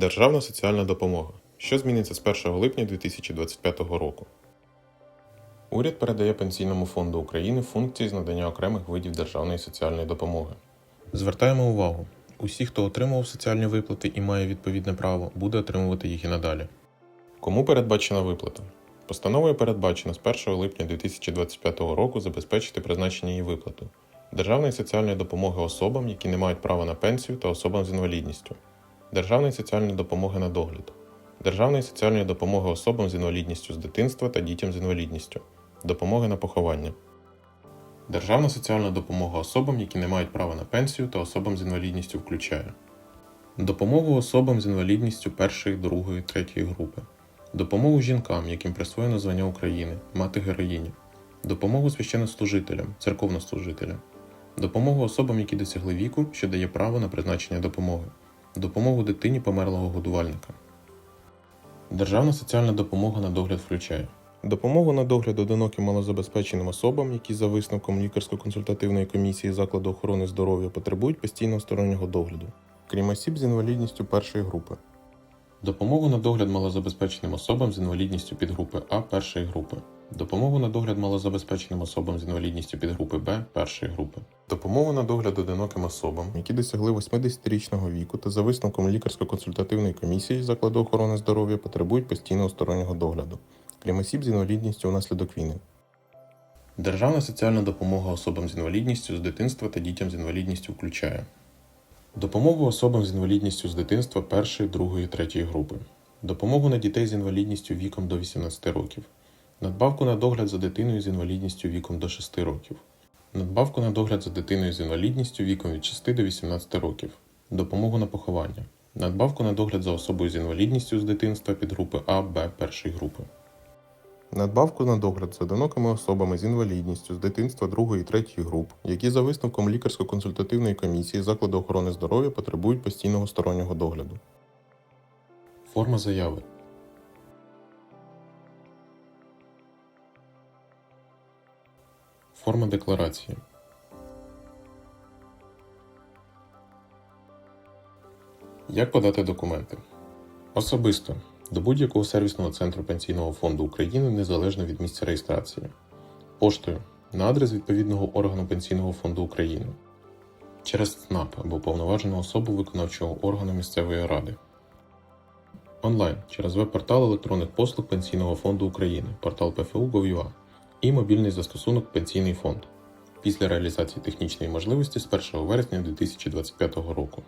Державна соціальна допомога. Що зміниться з 1 липня 2025 року? Уряд передає Пенсійному фонду України функції з надання окремих видів державної соціальної допомоги. Звертаємо увагу: усі, хто отримував соціальні виплати і має відповідне право, буде отримувати їх і надалі. Кому передбачена виплата? Постановою передбачено з 1 липня 2025 року забезпечити призначення її виплату державної соціальної допомоги особам, які не мають права на пенсію та особам з інвалідністю, державної соціальної допомоги на догляд, державної соціальної допомоги особам з інвалідністю з дитинства та дітям з інвалідністю, допомоги на поховання. Державна соціальна допомога особам, які не мають права на пенсію та особам з інвалідністю включає допомогу особам з інвалідністю першої, другої, третьої групи, допомогу жінкам, яким присвоєно звання України, мати героїні, допомогу священнослужителям, церковнослужителям, допомогу особам, які досягли віку, що дає право на призначення допомоги, допомогу дитині померлого годувальника. Державна соціальна допомога на догляд включає допомогу на догляд одиноким малозабезпеченим особам, які за висновком лікарсько-консультативної комісії закладу охорони здоров'я потребують постійного стороннього догляду, крім осіб з інвалідністю першої групи. Допомогу на догляд малозабезпеченим особам з інвалідністю підгрупи А першої групи. Допомогу на догляд малозабезпеченим особам з інвалідністю підгрупи Б першої групи. Допомогу на догляд одиноким особам, які досягли 80-річного віку та за висновком лікарсько-консультативної комісії закладу охорони здоров'я потребують постійного стороннього догляду, крім осіб з інвалідністю внаслідок війни. Державна соціальна допомога особам з інвалідністю з дитинства та дітям з інвалідністю включає допомогу особам з інвалідністю з дитинства першої, другої, третьої групи, допомогу на дітей з інвалідністю віком до 18 років, надбавку на догляд за дитиною з інвалідністю віком до 6 років, надбавку на догляд за дитиною з інвалідністю віком від 6 до 18 років, допомогу на поховання, надбавку на догляд за особою з інвалідністю з дитинства підгрупи А, Б першої групи. Надбавку на догляд за одинокими особами з інвалідністю з дитинства другої і третьої груп, які за висновком лікарсько-консультативної комісії закладу охорони здоров'я потребують постійного стороннього догляду. Форма заяви. Форма декларації. Як подати документи? Особисто до будь-якого сервісного центру Пенсійного фонду України незалежно від місця реєстрації, поштою на адрес відповідного органу Пенсійного фонду України, через ЦНАП або повноважену особу виконавчого органу місцевої ради, онлайн через веб-портал електронних послуг Пенсійного фонду України, портал ПФУ.gov.ua і мобільний застосунок Пенсійний фонд після реалізації технічної можливості з 1 вересня 2025 року.